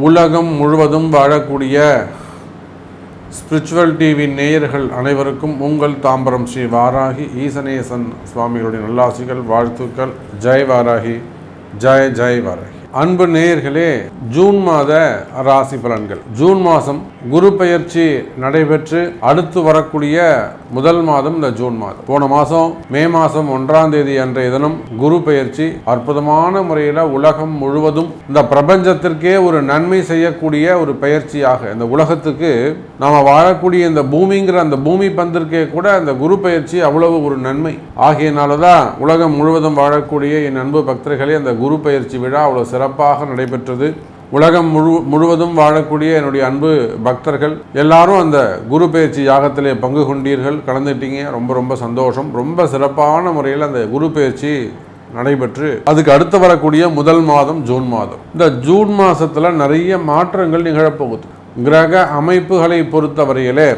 உலகம் முழுவதும் வாழக்கூடிய ஸ்பிரிச்சுவல் டிவி நேயர்கள் அனைவருக்கும் உங்கள் தாம்பரம் ஸ்ரீ வாராகி ஈசனேசன் சுவாமிகளுடைய நல்லாசிகள் வாழ்த்துக்கள். ஜெய் வாராகி. ஜெய் ஜெய் வாராகி. அன்பு நேயர்களே ஜூன் மாத ராசி பலன்கள். ஜூன் மாதம் குரு பெயர்ச்சி நடைபெற்று அடுத்து வரக்கூடிய முதல் மாதம் இந்த ஜூன் மாதம். போன மாதம் மே மாதம் ஒன்றாம் தேதி அன்றைய தினம் குரு பெயர்ச்சி அற்புதமான முறையில் உலகம் முழுவதும் இந்த பிரபஞ்சத்திற்கே ஒரு நன்மை செய்யக்கூடிய ஒரு பயிற்சியாக இந்த உலகத்துக்கு நாம் வாழக்கூடிய இந்த பூமிங்கிற அந்த பூமி பந்திற்கே கூட அந்த குரு பயிற்சி அவ்வளவு ஒரு நன்மை. ஆகியனால தான் உலகம் முழுவதும் வாழக்கூடிய என் அன்பு பக்தர்களே அந்த குரு பயிற்சி விழா அவ்வளோ சிறப்பாக நடைபெற்றது. உலகம் முழு முழுவதும் வாழக்கூடிய என்னுடைய அன்பு பக்தர்கள் எல்லாரும் அந்த குரு பயிற்சி யாகத்திலே பங்கு கொண்டீர்கள். கலந்துட்டீங்க ரொம்ப ரொம்ப சந்தோஷம். ரொம்ப சிறப்பான முறையில் அந்த குரு பயிற்சி நடைபெற்று அதுக்கு அடுத்து வரக்கூடிய முதல் மாதம் ஜூன் மாதம். இந்த ஜூன் மாதத்தில் நிறைய மாற்றங்கள் நிகழப்போகுது. கிரக அமைப்புகளை பொறுத்தவரையிலே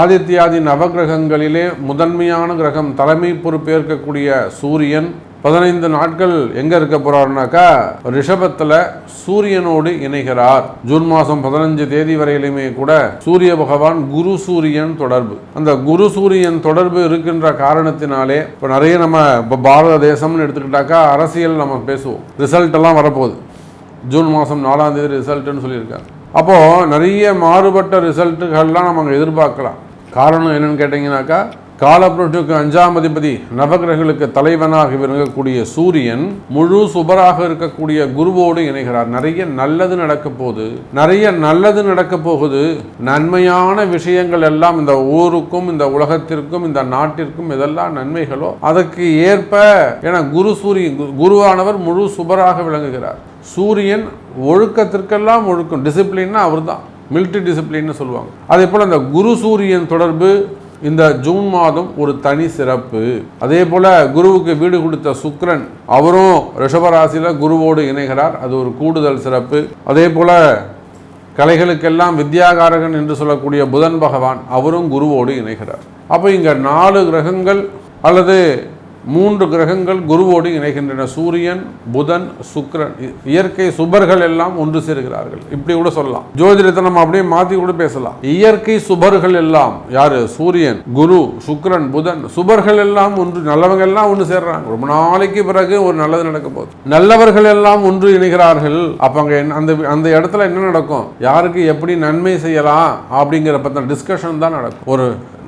ஆதித்யாதி நவகிரகங்களிலே முதன்மையான கிரகம் தலைமை பொறுப்பேற்கக்கூடிய சூரியன் பதினைந்து நாட்கள் எங்க இருக்க போறாருனாக்கா ரிஷபத்துல சூரியனோடு இணைகிறார். ஜூன் மாதம் பதினஞ்சு தேதி வரையிலுமே கூட சூரிய பகவான் குரு சூரியன் தொடர்பு. அந்த குரு சூரியன் தொடர்பு இருக்கின்ற காரணத்தினாலே இப்போ நிறைய நம்ம இப்போ பாரத தேசம்னு எடுத்துக்கிட்டாக்கா அரசியல் நம்ம பேசுவோம். ரிசல்ட் எல்லாம் வரப்போகுது. ஜூன் மாதம் நாலாம் தேதி ரிசல்ட்னு சொல்லியிருக்காங்க அப்போது நிறைய மாறுபட்ட ரிசல்ட்டுகள்லாம் நம்ம அங்கே எதிர்பார்க்கலாம். காரணம் என்னன்னு கேட்டிங்கனாக்கா காலப்புரட்சிக்கு அஞ்சாம் அதிபதி நவகிரகங்களுக்கு தலைவனாக விளங்கக்கூடிய சூரியன் முழு சுபராக இருக்கக்கூடிய குருவோடு இணைகிறார். நிறைய நல்லது நடக்க போகுது. நிறைய நல்லது நடக்க போகுது. நன்மையான விஷயங்கள் எல்லாம் இந்த ஊருக்கும் இந்த உலகத்திற்கும் இந்த நாட்டிற்கும் இதெல்லாம் நன்மைகளோ அதற்கு ஏற்ப என குரு சூரியன் குருவானவர் முழு சுபராக விளங்குகிறார். சூரியன் ஒழுக்கத்திற்கெல்லாம் ஒழுக்கம். டிசிப்ளின்னா அவர் தான் மிலிட்ரி டிசிப்ளின்னு சொல்லுவாங்க. அதே போல் அந்த குரு சூரியன் தொடர்பு இந்த ஜூன் மாதம் ஒரு தனி சிறப்பு. அதே போல குருவுக்கு வீடு கொடுத்த சுக்ரன் அவரும் ரிஷபராசியில் குருவோடு இணைகிறார். அது ஒரு கூடுதல் சிறப்பு. அதே போல கலைகளுக்கெல்லாம் வித்யாகாரகன் என்று சொல்லக்கூடிய புதன் பகவான் அவரும் குருவோடு இணைகிறார். அப்போ இங்க நாலு கிரகங்கள் அல்லது மூன்று கிரகங்கள் குருவோடு இணைகின்றன. சூரியன் புதன் சுக்கிரன். இ- இயற்கை சுபர்கள் எல்லாம் ஒன்று சேர்கிறார்கள். இப்படி கூட சொல்லலாம். ஜோதிடத்தை நம்ம அப்படியே மாத்தி கூட பேசலாம். இயற்கை சுபர்கள் எல்லாம் யாரு? சூரியன் குரு சுக்ரன் புதன். சுபர்கள் எல்லாம் ஒன்று நல்லவங்க எல்லாம் ஒன்று சேர்றாங்க. ரொம்ப நாளைக்கு பிறகு ஒரு நல்லது நடக்க போகுது. நல்லவர்கள் எல்லாம் ஒன்று இணைகிறார்கள். அப்ப அங்க அந்த அந்த இடத்துல என்ன நடக்கும்? யாருக்கு எப்படி நன்மை செய்யலாம் அப்படிங்கிற பத்தின டிஸ்கஷன் தான் நடக்கும். ஒரு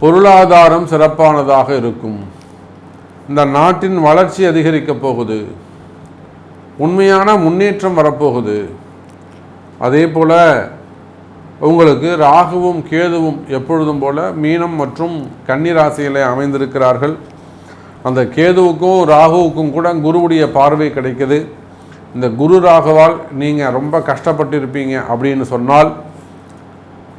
பொருளாதாரம் சிறப்பானதாக இருக்கும். இந்த நாட்டின் வளர்ச்சி அதிகரிக்கப் போகுது. உண்மையான முன்னேற்றம் வரப்போகுது. அதே போல் உங்களுக்கு ராகுவும் கேதுவும் எப்பொழுதும் போல மீனம் மற்றும் கன்னி ராசியிலே அமைந்திருக்கிறார்கள். அந்த கேதுவுக்கும் ராகுவுக்கும் கூட குருவுடைய பார்வை கிடைக்குது. இந்த குரு ராகுவால் நீங்கள் ரொம்ப கஷ்டப்பட்டிருப்பீங்க அப்படின்னு சொன்னால்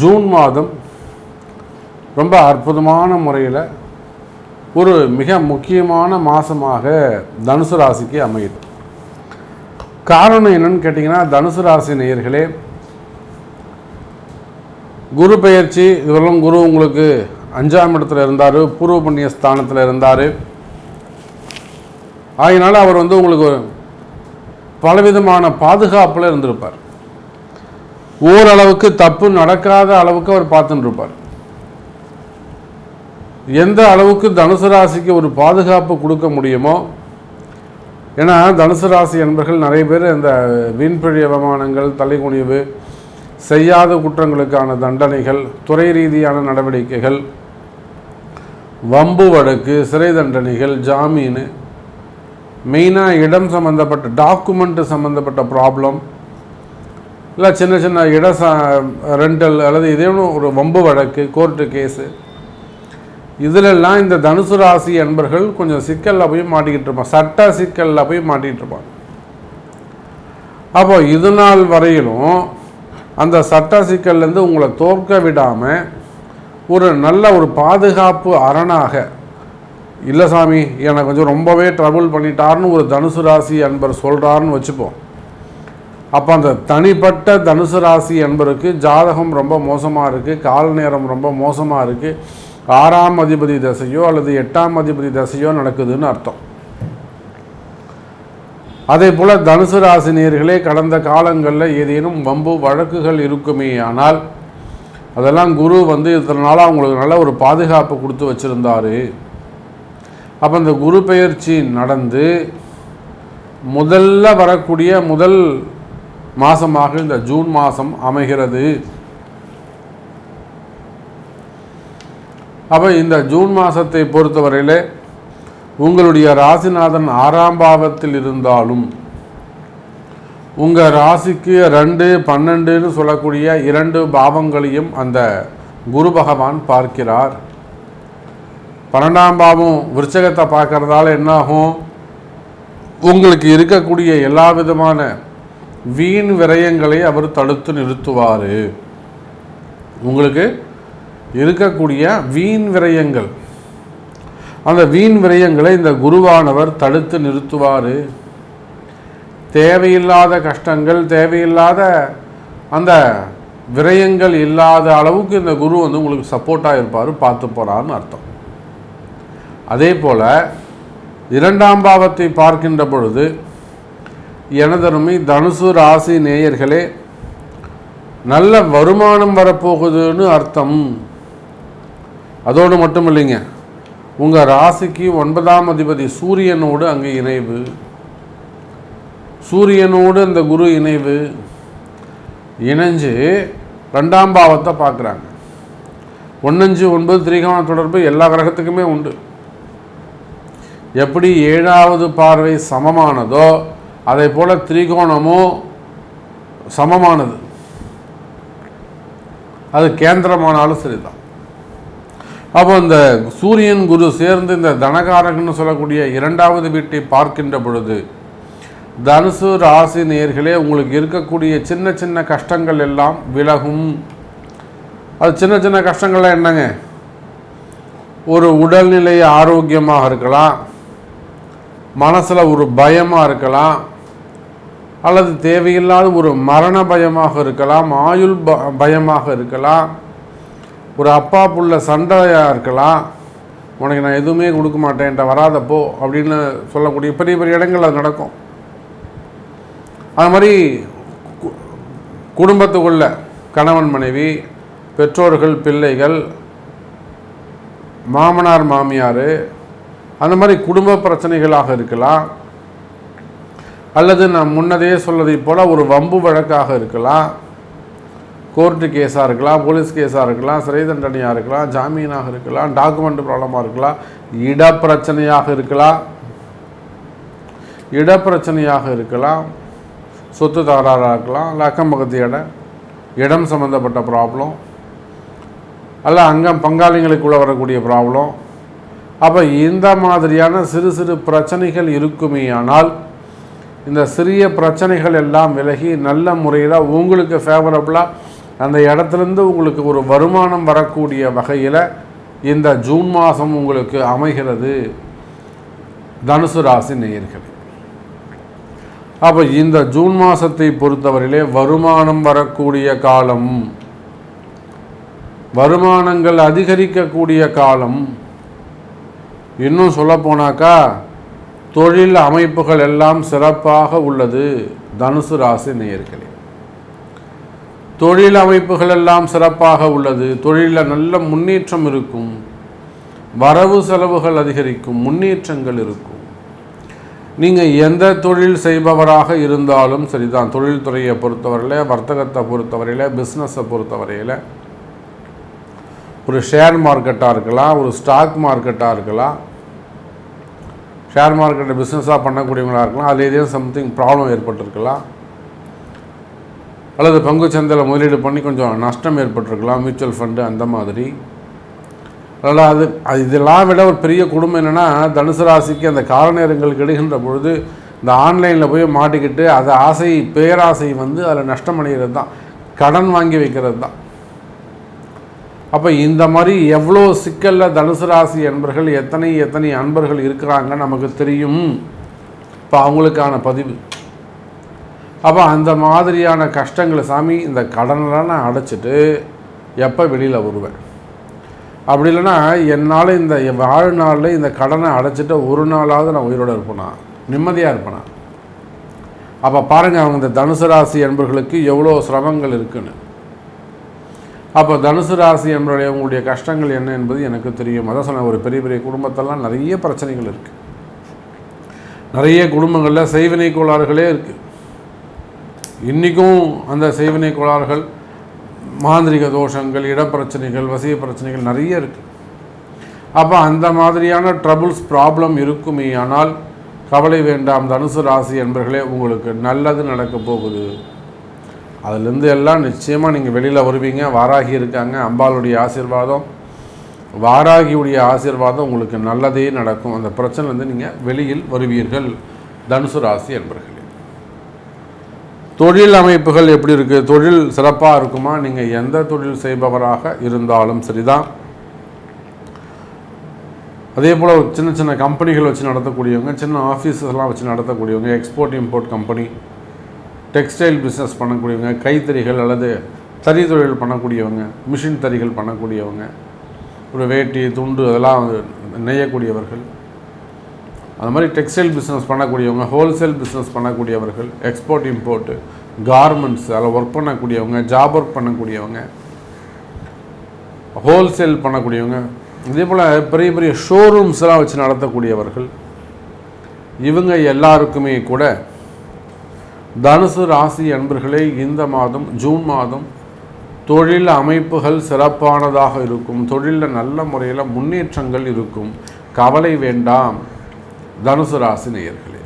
ஜூன் மாதம் ரொம்ப அற்புதமான முறையில் ஒரு மிக முக்கியமான மாதமாக தனுசு ராசிக்கு அமையுது. காரணம் என்னன்னு கேட்டிங்கன்னா தனுசு ராசி நேயர்களே குரு பெயர்ச்சி இதுவரையும் குரு உங்களுக்கு அஞ்சாம் இடத்துல இருந்தார் பூர்வ புண்ணிய ஸ்தானத்தில் இருந்தார். ஆகினால அவர் வந்து உங்களுக்கு பலவிதமான பாதுகாப்பில் இருந்திருப்பார். ஓரளவுக்கு தப்பு நடக்காத அளவுக்கு அவர் பார்த்துட்டு இருப்பார் எந்த அளவுக்கு தனுசு ராசிக்கு ஒரு பாதுகாப்பு கொடுக்க முடியுமோ ஏன்னா தனுசு ராசி என்பர்கள் நிறைய பேர் இந்த வீண்பிழி அவமானங்கள் தலைகுனிவு செய்யாத குற்றங்களுக்கான தண்டனைகள் துறை ரீதியான நடவடிக்கைகள் வம்பு வழக்கு சிறை தண்டனைகள் ஜாமீன் மெயினாக இடம் சம்மந்தப்பட்ட டாக்குமெண்ட்டு சம்மந்தப்பட்ட ப்ராப்ளம் இல்லை சின்ன சின்ன இட ரெண்டல் அல்லது இதேனும் ஒரு வம்பு வழக்கு கோர்ட்டு கேஸு இதிலெல்லாம் இந்த தனுசு ராசி அன்பர்கள் கொஞ்சம் சிக்கலில் போய் மாட்டிக்கிட்டு இருப்பான் சட்ட சிக்கலில் போய் மாட்டிகிட்டு இருப்பான் அப்போ இது நாள் வரையிலும் அந்த சட்ட சிக்கல்லேருந்து உங்களை தோற்க விடாமல் ஒரு நல்ல ஒரு பாதுகாப்பு அரணாக இல்லை சாமி எனக்கு கொஞ்சம் ரொம்பவே ட்ரபுள் பண்ணிட்டாருன்னு ஒரு தனுசு ராசி அன்பர் சொல்கிறாருன்னு வச்சுப்போம். அப்போ அந்த தனிப்பட்ட தனுசு ராசி என்பருக்கு ஜாதகம் ரொம்ப மோசமாக இருக்குது கால நேரம் ரொம்ப மோசமாக இருக்குது ஆறாம் அதிபதி தசையோ அல்லது எட்டாம் அதிபதி தசையோ நடக்குதுன்னு அர்த்தம். அதே போல் தனுசு ராசினியர்களே கடந்த காலங்களில் ஏதேனும் வம்பு வழக்குகள் இருக்குமே ஆனால் அதெல்லாம் குரு வந்து இத்தனை நாளாக அவங்களுக்கு நல்ல ஒரு பாதுகாப்பு கொடுத்து வச்சுருந்தாரு. அப்போ இந்த குரு பெயர்ச்சி நடந்து முதல்ல வரக்கூடிய முதல் மாதமாக இந்த ஜூன் மாதம் அமைகிறது. அப்போ இந்த ஜூன் மாதத்தை பொறுத்தவரையில் உங்களுடைய ராசிநாதன் ஆறாம் பாவத்தில் இருந்தாலும் உங்கள் ராசிக்கு ரெண்டு பன்னெண்டுன்னு சொல்லக்கூடிய இரண்டு பாவங்களையும் அந்த குரு பகவான் பார்க்கிறார். பன்னெண்டாம் பாவம் விருச்சகத்தை பார்க்கறதால என்னாகும் உங்களுக்கு இருக்கக்கூடிய எல்லா விதமான வீண் விரயங்களை அவர் தடுத்து நிறுத்துவார். உங்களுக்கு இருக்கக்கூடிய வீண் விரயங்கள். அந்த வீண் விரயங்களை இந்த குருவானவர் தடுத்து நிறுத்துவார். தேவையில்லாத கஷ்டங்கள் தேவையில்லாத அந்த விரயங்கள் இல்லாத அளவுக்கு இந்த குரு வந்து உங்களுக்கு சப்போர்ட்டாக இருப்பார் பார்த்து போகிறான்னு அர்த்தம். அதே போல் இரண்டாம் பாவத்தை பார்க்கின்ற பொழுது எனதருமை தனுசு ராசி நேயர்களே நல்ல வருமானம் வரப்போகுதுன்னு அர்த்தம். அதோடு மட்டும் இல்லைங்க உங்கள் ராசிக்கு ஒன்பதாம் அதிபதி சூரியனோடு அங்கே இணைவு. சூரியனோடு அந்த குரு இணைவு. இணைஞ்சு ரெண்டாம் பாவத்தை பார்க்குறாங்க. ஒன்னஞ்சு ஒன்பது திரிகோண தொடர்பு எல்லா கிரகத்துக்குமே உண்டு. எப்படி ஏழாவது பார்வை சமமானதோ அதே போல் திரிகோணமும் சமமானது. அது கேந்திரமானாலும் சரிதான். அப்போ இந்த சூரியன் குரு சேர்ந்து இந்த தனகாரகன்னு சொல்லக்கூடிய இரண்டாவது வீட்டை பார்க்கின்ற பொழுது தனுசு ராசி நேர்களே உங்களுக்கு இருக்கக்கூடிய சின்ன சின்ன கஷ்டங்கள் எல்லாம் விலகும். அது சின்ன சின்ன கஷ்டங்கள்லாம் என்னங்க? ஒரு உடல்நிலை ஆரோக்கியமாக இருக்கலாம். மனசில் ஒரு பயமாக இருக்கலாம். அல்லது தேவையில்லாத ஒரு மரண பயமாக இருக்கலாம் ஆயுள் ப பயமாக இருக்கலாம் ஒரு அப்பா புள்ள சண்டையாக இருக்கலாம் உனக்கு நான் எதுவுமே கொடுக்க மாட்டேன்ட்ட வராதப்போ அப்படின்னு சொல்லக்கூடிய பெரிய பெரிய இடங்கள் அது நடக்கும். அது மாதிரி குடும்பத்துக்குள்ள கணவன் மனைவி பெற்றோர்கள் பிள்ளைகள் மாமனார் மாமியார் அந்த மாதிரி குடும்ப பிரச்சனைகளாக இருக்கலாம். அல்லது நான் முன்னதே சொல்லதை போல் ஒரு வம்பு வழக்காக இருக்கலாம். கோர்ட்டு கேஸாக இருக்கலாம் போலீஸ் கேஸாக இருக்கலாம் சிறை தண்டனையாக இருக்கலாம் ஜாமீனாக இருக்கலாம் டாக்குமெண்ட் ப்ராப்ளமாக இருக்கலாம் இட பிரச்சனையாக இருக்கலாம். இடப்பிரச்சனையாக இருக்கலாம். சொத்து தகராறாக இருக்கலாம். இல்லை அக்கம் பக்கத்து இடம் இடம் சம்மந்தப்பட்ட ப்ராப்ளம். அல்ல அங்கம் பங்காளிகளுக்குள்ளே வரக்கூடிய ப்ராப்ளம். அப்போ இந்த மாதிரியான சிறு சிறு பிரச்சனைகள் இருக்குமே ஆனால் இந்த சிறிய பிரச்சனைகள் எல்லாம் விலகி நல்ல முறையில் உங்களுக்கு ஃபேவரபுளாக அந்த இடத்துலேருந்து உங்களுக்கு ஒரு வருமானம் வரக்கூடிய வகையில் இந்த ஜூன் மாதம் உங்களுக்கு அமைகிறது. தனுசு ராசி நேயர்கள். அப்போ இந்த ஜூன் மாதத்தை பொறுத்தவரையிலே வருமானம் வரக்கூடிய காலம் வருமானங்கள் அதிகரிக்கக்கூடிய காலம் இன்னும் சொல்லப்போனாக்கா தொழில் அமைப்புகள் எல்லாம் சிறப்பாக உள்ளது. தனுசு ராசி நேயர்களே. தொழில் அமைப்புகள் எல்லாம் சிறப்பாக உள்ளது. தொழிலில் நல்ல முன்னேற்றம் இருக்கும். வரவு செலவுகள் அதிகரிக்கும். முன்னேற்றங்கள் இருக்கும். நீங்கள் எந்த தொழில் செய்பவராக இருந்தாலும் சரிதான். தொழில்துறையை பொறுத்தவரையில் வர்த்தகத்தை பொறுத்தவரையில் பிஸ்னஸை பொறுத்தவரையில் ஒரு ஷேர் மார்க்கெட்டாக இருக்கலாம் ஒரு ஸ்டாக் மார்க்கெட்டாக இருக்கலாம் ஷேர் மார்க்கெட்டை பிஸ்னஸாக பண்ணக்கூடியவங்களாக இருக்கலாம். அதில் ஏதேனும் சம்திங் ப்ராப்ளம் ஏற்பட்டிருக்கலாம். அல்லது பங்கு சந்தையில் முதலீடு பண்ணி கொஞ்சம் நஷ்டம் ஏற்பட்டிருக்கலாம். மியூச்சுவல் ஃபண்டு அந்த மாதிரி. அதனால் அது அது இதெல்லாம் விட ஒரு பெரிய குடும்பம் என்னென்னா தனுசு ராசிக்கு அந்த காலநேரங்கள் கிடைகின்ற பொழுது இந்த ஆன்லைனில் போய் மாட்டிக்கிட்டு அதை ஆசை பேராசை வந்து அதில் நஷ்டம் அடைகிறது தான் கடன் வாங்கி வைக்கிறது தான் அப்போ இந்த மாதிரி எவ்வளோ சிக்கலில் தனுசு ராசி அன்பர்கள் எத்தனை எத்தனை அன்பர்கள் இருக்கிறாங்க நமக்கு தெரியும். இப்போ அவங்களுக்கான பதிவு. அப்போ அந்த மாதிரியான கஷ்டங்களை சாமி இந்த கடனெல்லாம் நான் அடைச்சிட்டு எப்போ வெளியில் வருவேன்? அப்படி இல்லைன்னா என்னால் இந்த வாழ்நாளில் இந்த கடனை அடைச்சிட்டு ஒரு நாளாவது நான் உயிரோடு இருப்பேனா? நிம்மதியாக இருப்பேனா? அப்போ பாருங்கள் அவங்க இந்த தனுசு ராசி என்பர்களுக்கு எவ்வளோ சிரமங்கள் இருக்குன்னு. அப்போ தனுசு ராசி என்பவருடைய உங்களுடைய கஷ்டங்கள் என்ன என்பது எனக்கு தெரியும். அதான் சொன்ன ஒரு பெரிய பெரிய குடும்பத்தெல்லாம் நிறைய பிரச்சனைகள் இருக்குது நிறைய குடும்பங்களில் செய்வினை கோளாறுகளே இருக்குது இன்றைக்கும் அந்த செய்வினை கோளாறுகள் மாந்திரிக தோஷங்கள் இடப்பிரச்சனைகள் வசிய பிரச்சனைகள் நிறைய இருக்குது அப்போ அந்த மாதிரியான ட்ரபுள்ஸ் ப்ராப்ளம் இருக்குமே ஆனால் கவலை வேண்டாம் தனுசு ராசி என்பர்களே உங்களுக்கு நல்லது நடக்கப் போகுது. அதுலேருந்து எல்லாம் நிச்சயமாக நீங்கள் வெளியில் வருவீங்க. வாராகி இருக்காங்க. அம்பாளுடைய ஆசீர்வாதம் வாராகியுடைய ஆசீர்வாதம் உங்களுக்கு நல்லதே நடக்கும். அந்த பிரச்சனைலேருந்து நீங்கள் வெளியில் வருவீர்கள். தனுசு ராசி என்பர்களே. தொழில் அமைப்புகள் எப்படி இருக்குது தொழில் சிறப்பாக இருக்குமா? நீங்கள் எந்த தொழில் செய்பவராக இருந்தாலும் சரிதான். அதே போல் சின்ன சின்ன கம்பெனிகள் வச்சு நடத்தக்கூடியவங்க சின்ன ஆஃபீஸஸ்லாம் வச்சு நடத்தக்கூடியவங்க export import company textile business பண்ணக்கூடியவங்க கைத்தறிகள் அல்லது தறி தொழில் பண்ணக்கூடியவங்க மிஷின் தறிகள் பண்ணக்கூடியவங்க ஒரு வேட்டி துண்டு அதெல்லாம் நெய்யக்கூடியவர்கள். அந்த மாதிரி டெக்ஸ்டைல் பிஸ்னஸ் பண்ணக்கூடியவங்க ஹோல்சேல் பிஸ்னஸ் பண்ணக்கூடியவர்கள் எக்ஸ்போர்ட் இம்போர்ட்டு கார்மெண்ட்ஸ் அதில் ஒர்க் பண்ணக்கூடியவங்க ஜாப் ஒர்க் பண்ணக்கூடியவங்க ஹோல்சேல் பண்ணக்கூடியவங்க இதே போல் பெரிய பெரிய ஷோரூம்ஸ்லாம் வச்சு நடத்தக்கூடியவர்கள். இவங்க எல்லாருக்குமே கூட தனுசு ராசி அன்பர்களே இந்த மாதம் ஜூன் மாதம் தொழில் அமைப்புகள் சிறப்பானதாக இருக்கும். தொழிலில் நல்ல முறையில் முன்னேற்றங்கள் இருக்கும். கவலை வேண்டாம் தனுசு ராசி நேயர்களே.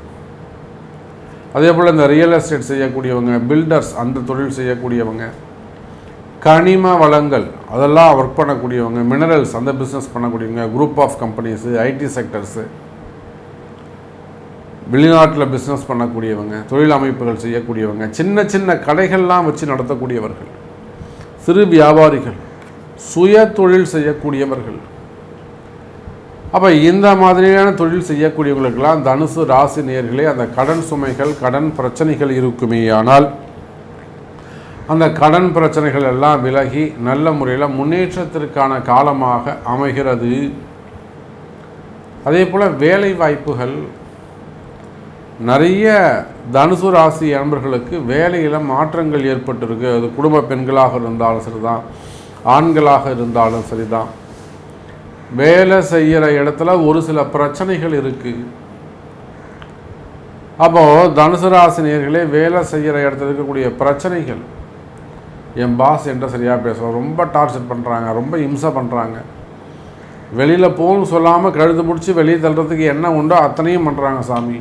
அதே போல் இந்த ரியல் எஸ்டேட் செய்யக்கூடியவங்க பில்டர்ஸ் அந்த தொழில் செய்யக்கூடியவங்க கனிம வளங்கள் அதெல்லாம் ஒர்க் பண்ணக்கூடியவங்க மினரல்ஸ் அந்த பிஸ்னஸ் பண்ணக்கூடியவங்க group of companies IT sectors வெளிநாட்டில் பிஸ்னஸ் பண்ணக்கூடியவங்க தொழில் அமைப்புகள் செய்யக்கூடியவங்க சின்ன சின்ன கடைகள்லாம் வச்சு நடத்தக்கூடியவர்கள் சிறு வியாபாரிகள் சுய தொழில் செய்யக்கூடியவர்கள். அப்போ இந்த மாதிரியான தொழில் செய்யக்கூடியவங்களுக்கெல்லாம் தனுசு ராசி நேர்களே அந்த கடன் சுமைகள் கடன் பிரச்சனைகள் இருக்குமே ஆனால் அந்த கடன் பிரச்சனைகள் எல்லாம் விலகி நல்ல முறையில் முன்னேற்றத்திற்கான காலமாக அமைகிறது. அதே போல் வேலை வாய்ப்புகள் நிறைய தனுசு ராசி நண்பர்களுக்கு வேலையில் மாற்றங்கள் ஏற்பட்டிருக்கு. அது குடும்ப பெண்களாக இருந்தாலும் சரி தான் ஆண்களாக இருந்தாலும் சரி தான் வேலை செய்கிற இடத்துல ஒரு சில பிரச்சனைகள் இருக்குது அப்போது தனுசு ராசினியர்களே வேலை செய்கிற இடத்துல இருக்கக்கூடிய பிரச்சனைகள். என் பாஸ் என்ற சரியாக பேசுவோம் ரொம்ப டார்ச்சர் பண்ணுறாங்க ரொம்ப இம்சை பண்ணுறாங்க வெளியில் போகணும்னு சொல்லாமல் கழுத்து பிடிச்சி வெளியே தள்ளுறதுக்கு என்ன உண்டோ அத்தனையும் பண்ணுறாங்க சாமி.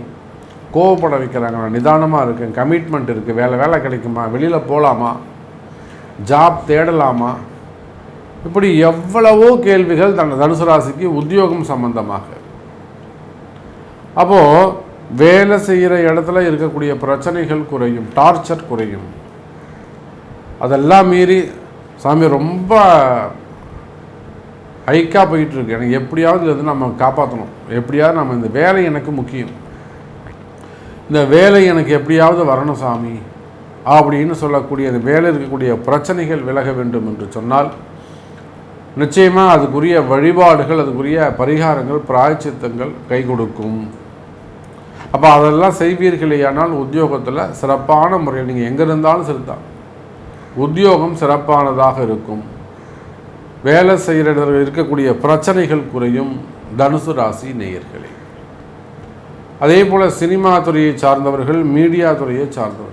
கோவப்பட வைக்கிறாங்க. நான் நிதானமாக இருக்கேன் கமிட்மெண்ட் இருக்குது வேலை வேலை கிடைக்குமா? வெளியில் போகலாமா ஜாப் தேடலாமா? இப்படி எவ்வளவோ கேள்விகள் தன் தனுசு ராசிக்கு உத்தியோகம் சம்பந்தமாக. அப்போது வேலை செய்கிற இடத்துல இருக்கக்கூடிய பிரச்சனைகள் குறையும். டார்ச்சர் குறையும். அதெல்லாம் மீறி சாமி ரொம்ப ஹைக்காக போயிட்டுருக்கு எனக்கு எப்படியாவது இது நம்ம காப்பாற்றணும் எப்படியாவது நம்ம இந்த வேலை எனக்கு முக்கியம். இந்த வேலை எனக்கு எப்படியாவது வரணும் சாமி. அப்படின்னு சொல்லக்கூடிய அந்த வேலை இருக்கக்கூடிய பிரச்சனைகள் விலக வேண்டும் என்று சொன்னால் நிச்சயமாக அதுக்குரிய வழிபாடுகள் அதுக்குரிய பரிகாரங்கள் பிராய்ச்சித்தங்கள் கை கொடுக்கும். அப்போ அதெல்லாம் செய்வீர்களேயானால் உத்தியோகத்தில் சிறப்பான முறையில் நீங்கள் எங்கே இருந்தாலும் சரிதான் உத்தியோகம் சிறப்பானதாக இருக்கும். வேலை செய்கிற இருக்கக்கூடிய பிரச்சனைகள் குறையும். தனுசு ராசி நேயர்களே. அதே போல் சினிமா துறையை சார்ந்தவர்கள் மீடியா துறையை சார்ந்தவர்கள்.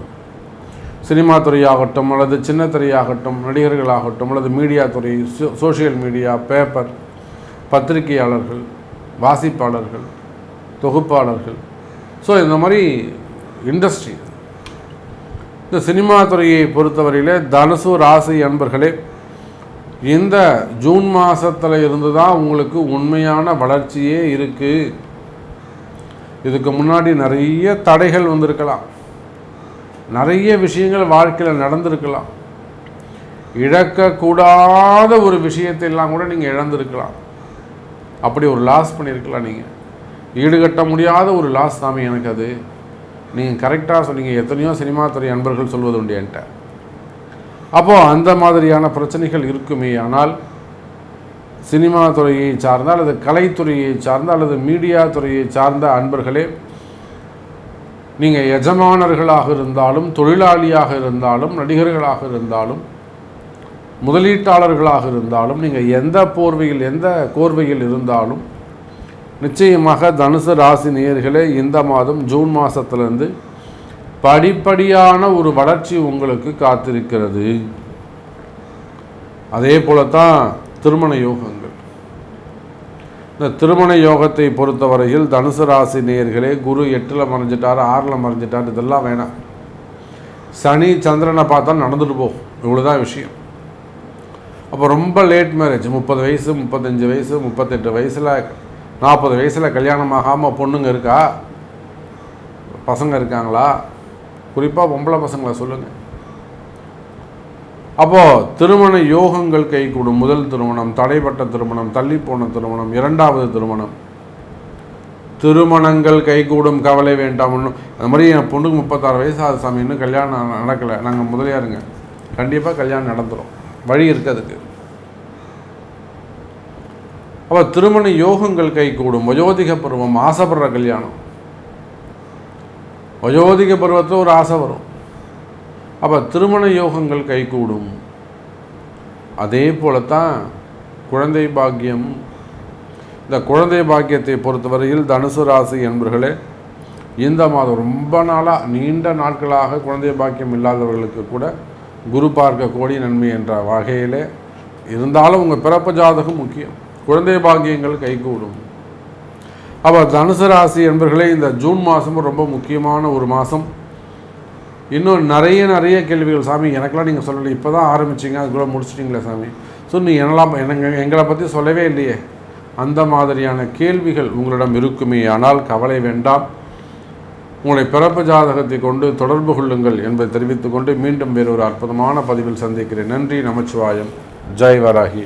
சினிமா துறையாகட்டும் அல்லது சின்ன துறையாகட்டும் நடிகர்களாகட்டும் அல்லது மீடியா துறை சோ- சோஷியல் மீடியா பேப்பர் பத்திரிகையாளர்கள் வாசிப்பாளர்கள் தொகுப்பாளர்கள். ஸோ இந்த மாதிரி இண்டஸ்ட்ரி. இந்த சினிமா துறையை பொறுத்தவரையிலே தனுசு ராசி அன்பர்களே இந்த ஜூன் மாதத்தில் இருந்து தான் உங்களுக்கு உண்மையான வளர்ச்சியே இருக்குது இதுக்கு முன்னாடி நிறைய தடைகள் வந்திருக்கலாம். நிறைய விஷயங்கள் வாழ்க்கையில் நடந்திருக்கலாம். இழக்கக்கூடாத ஒரு விஷயத்தையெல்லாம் கூட நீங்கள் இழந்திருக்கலாம். அப்படி ஒரு லாஸ் பண்ணியிருக்கலாம் நீங்கள் ஈடுகட்ட முடியாத ஒரு லாஸ் சாமி எனக்கு அது. நீங்கள் கரெக்டாக சொன்னீங்க. எத்தனையோ சினிமா துறை அன்பர்கள் சொல்வது உண்டு என்கிட்ட. அப்போது அந்த மாதிரியான பிரச்சனைகள் இருக்குமே. ஆனால் சினிமா துறையை சார்ந்த அல்லது கலைத்துறையை சார்ந்த அல்லது மீடியா துறையை சார்ந்த அன்பர்களே நீங்கள் எஜமானர்களாக இருந்தாலும் தொழிலாளியாக இருந்தாலும் நடிகர்களாக இருந்தாலும் முதலீட்டாளர்களாக இருந்தாலும் நீங்கள் எந்த போர்வையில் எந்த கோர்வையில் இருந்தாலும் நிச்சயமாக தனுசு ராசி நேர்களே இந்த மாதம் ஜூன் மாதத்துலேருந்து படிப்படியான ஒரு வளர்ச்சி உங்களுக்கு காத்திருக்கிறது. அதே போலத்தான் திருமண யோகங்கள். இந்த திருமண யோகத்தை பொறுத்தவரையில் தனுசு ராசி நேயர்களே குரு எட்டில் மறைஞ்சிட்டார் ஆறில் மறைஞ்சிட்டார் இதெல்லாம் வேணாம். சனி சந்திரனை பார்த்தா நடந்துட்டு போகும். இவ்வளோதான் விஷயம். அப்போ ரொம்ப லேட் மேரேஜ் முப்பது வயசு முப்பத்தஞ்சு வயசு முப்பத்தெட்டு வயசில் நாற்பது வயசில் கல்யாணம் ஆகாமல் பொண்ணுங்க இருக்கா? பசங்க இருக்காங்களா? குறிப்பாக பொம்பளை பசங்களை சொல்லுங்கள் அப்போது திருமண யோகங்கள் கைகூடும். முதல் திருமணம் தடைப்பட்ட திருமணம் தள்ளி போன திருமணம் இரண்டாவது திருமணம். திருமணங்கள் கைகூடும் கவலை வேண்டாம். ஒன்றும் அந்த மாதிரி என் பொண்ணுக்கு முப்பத்தாறு வயசு சாமி இன்னும் கல்யாணம் நடக்கலை. நாங்கள் முதலியாருங்க. கண்டிப்பாக கல்யாணம் நடந்துடும் வழி இருக்குது அதுக்கு. அப்போ திருமண யோகங்கள் கைகூடும். வயோதிக பருவம் ஆசைப்படுற கல்யாணம். வயோதிக பருவத்தில் ஒரு ஆசை வரும். அப்போ திருமண யோகங்கள் கைகூடும். அதே போலத்தான் குழந்தை பாக்கியம். இந்த குழந்தை பாக்கியத்தை பொறுத்தவரையில் தனுசு ராசி என்பர்களே இந்த மாதம் ரொம்ப நாளாக நீண்ட நாட்களாக குழந்தை பாக்கியம் இல்லாதவர்களுக்கு கூட குரு பார்க்க கோடி நன்மை என்ற வகையிலே இருந்தாலும் உங்கள் பிறப்பு ஜாதகம் முக்கியம். குழந்தை பாக்கியங்கள் கைகூடும். அப்போ தனுசு ராசி என்பர்களே இந்த ஜூன் மாதமும் ரொம்ப முக்கியமான ஒரு மாதம் இன்னும் நிறைய நிறைய கேள்விகள் சாமி எனக்கெல்லாம் நீங்கள் சொல்லலை. இப்போ தான் ஆரம்பிச்சிங்க அதுக்குள்ளே முடிச்சிட்டிங்களே சாமி. ஸோ நீ என்னெல்லாம் எனக்கு எங்களை பற்றி சொல்லவே இல்லையே. அந்த மாதிரியான கேள்விகள் உங்களிடம் இருக்குமே. ஆனால் கவலை வேண்டாம். உங்களை பிறப்பு ஜாதகத்தை கொண்டு தொடர்பு கொள்ளுங்கள் என்பதை தெரிவித்துக்கொண்டு மீண்டும் வேறு ஒரு அற்புதமான பதிவில் சந்திக்கிறேன். நன்றி நமச்சிவாயம். ஜெய் வராகி.